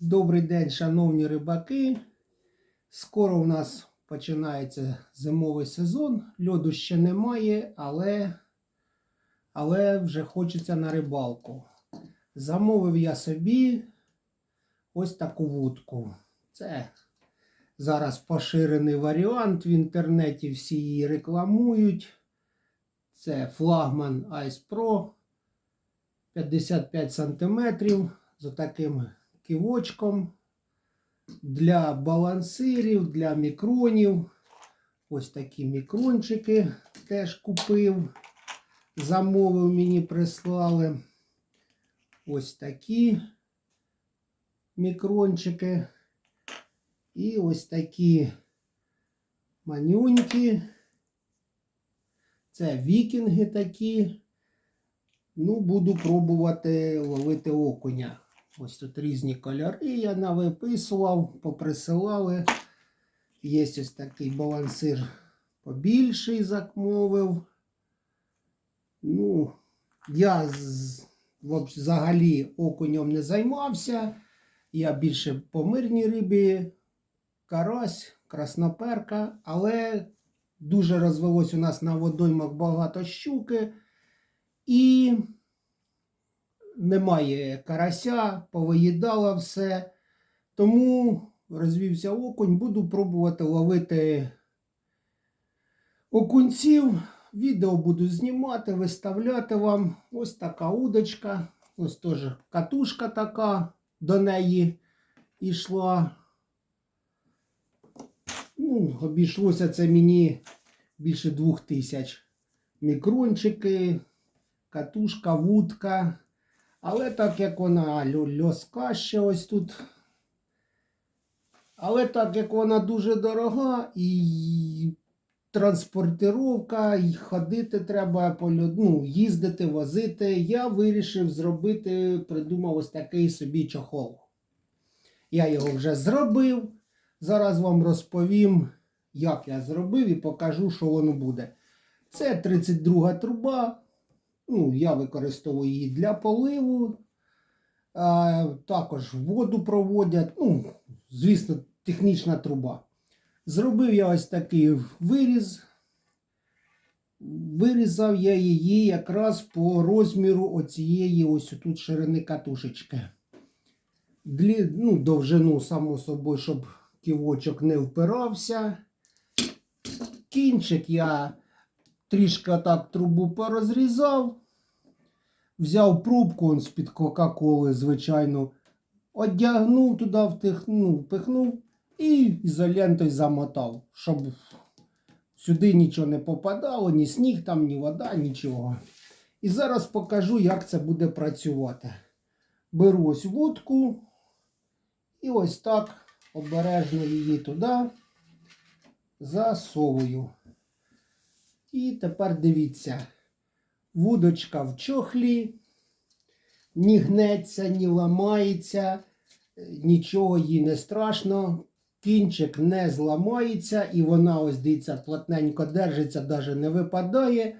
Добрий день, шановні рибаки. Скоро у нас починається зимовий сезон. Льоду ще немає, але, але вже хочеться на рибалку. Замовив я собі ось таку вудку. Це зараз поширений варіант. В інтернеті всі її рекламують. Це флагман Ice Pro 55 см з таким кивочком для балансирів, для мікронів. Ось такі мікрончики теж купив. Замовив, мені прислали. Ось такі мікрончики. І ось такі манюньки. Це вікінги такі. Ну, буду пробувати ловити окуня. Ось тут різні кольори я навиписував, поприсилали. Є ось такий балансир побільший замовив. Ну, я взагалі окунем не займався. Я більше по мирній рибі, карась, красноперка, але дуже розвелось у нас на водоймах багато щуки. І немає карася, повиїдала все. Тому розвівся окунь, буду пробувати ловити окунців. Відео буду знімати, виставляти вам. Ось така удочка. Ось теж катушка така до неї йшла. Ну, обійшлося це мені більше двох тисяч. Мікрончики, катушка, вудка. Але так як вона льоска ще ось тут. Але так як вона дуже дорога і транспортировка, і ходити треба по ну, їздити, возити, я вирішив зробити, придумав ось такий собі чохол. Я його вже зробив. Зараз вам розповім, як я зробив і покажу, що воно буде. Це 32 труба. Ну, я використовую її для поливу. Також воду проводять. Ну, звісно, технічна труба. Зробив я ось такий виріз. Вирізав я її якраз по розміру оцієї ось тут ширини катушечки. Длі, ну, довжину, само собою, щоб ківочок не впирався. Кінчик я трішки так трубу порозрізав. Взяв пробку з-під Кока-Коли, звичайно, одягнув туди, втихнув, пихнув і ізолентою замотав, щоб сюди нічого не попадало, ні сніг там, ні вода, нічого. І зараз покажу, як це буде працювати. Беру ось вудку і ось так обережно її туди засовую. І тепер дивіться, вудочка в чохлі, ні гнеться, ні ламається, нічого їй не страшно. Кінчик не зламається, і вона, ось дивіться, плотненько держиться, навіть не випадає.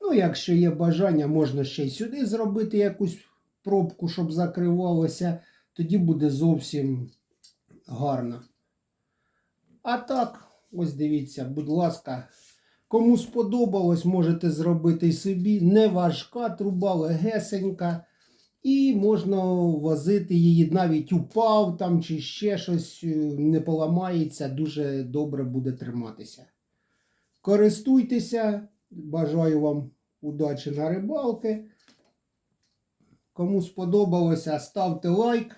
Ну, якщо є бажання, можна ще й сюди зробити якусь пробку, щоб закривалося. Тоді буде зовсім гарно. А так, ось дивіться, будь ласка, кому сподобалось, можете зробити собі. Не важка труба, легесенька. І можна возити її, навіть упав там чи ще щось е, не поламається, дуже добре буде триматися. Користуйтеся, бажаю вам удачі на рибалки. Кому сподобалося, ставте лайк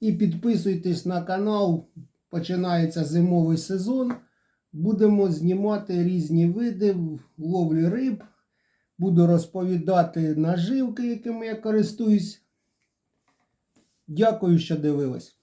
і підписуйтесь на канал. Починається зимовий сезон. Будемо знімати різні види ловлі риб. Буду розповідати наживки, якими я користуюсь. Дякую, що дивились.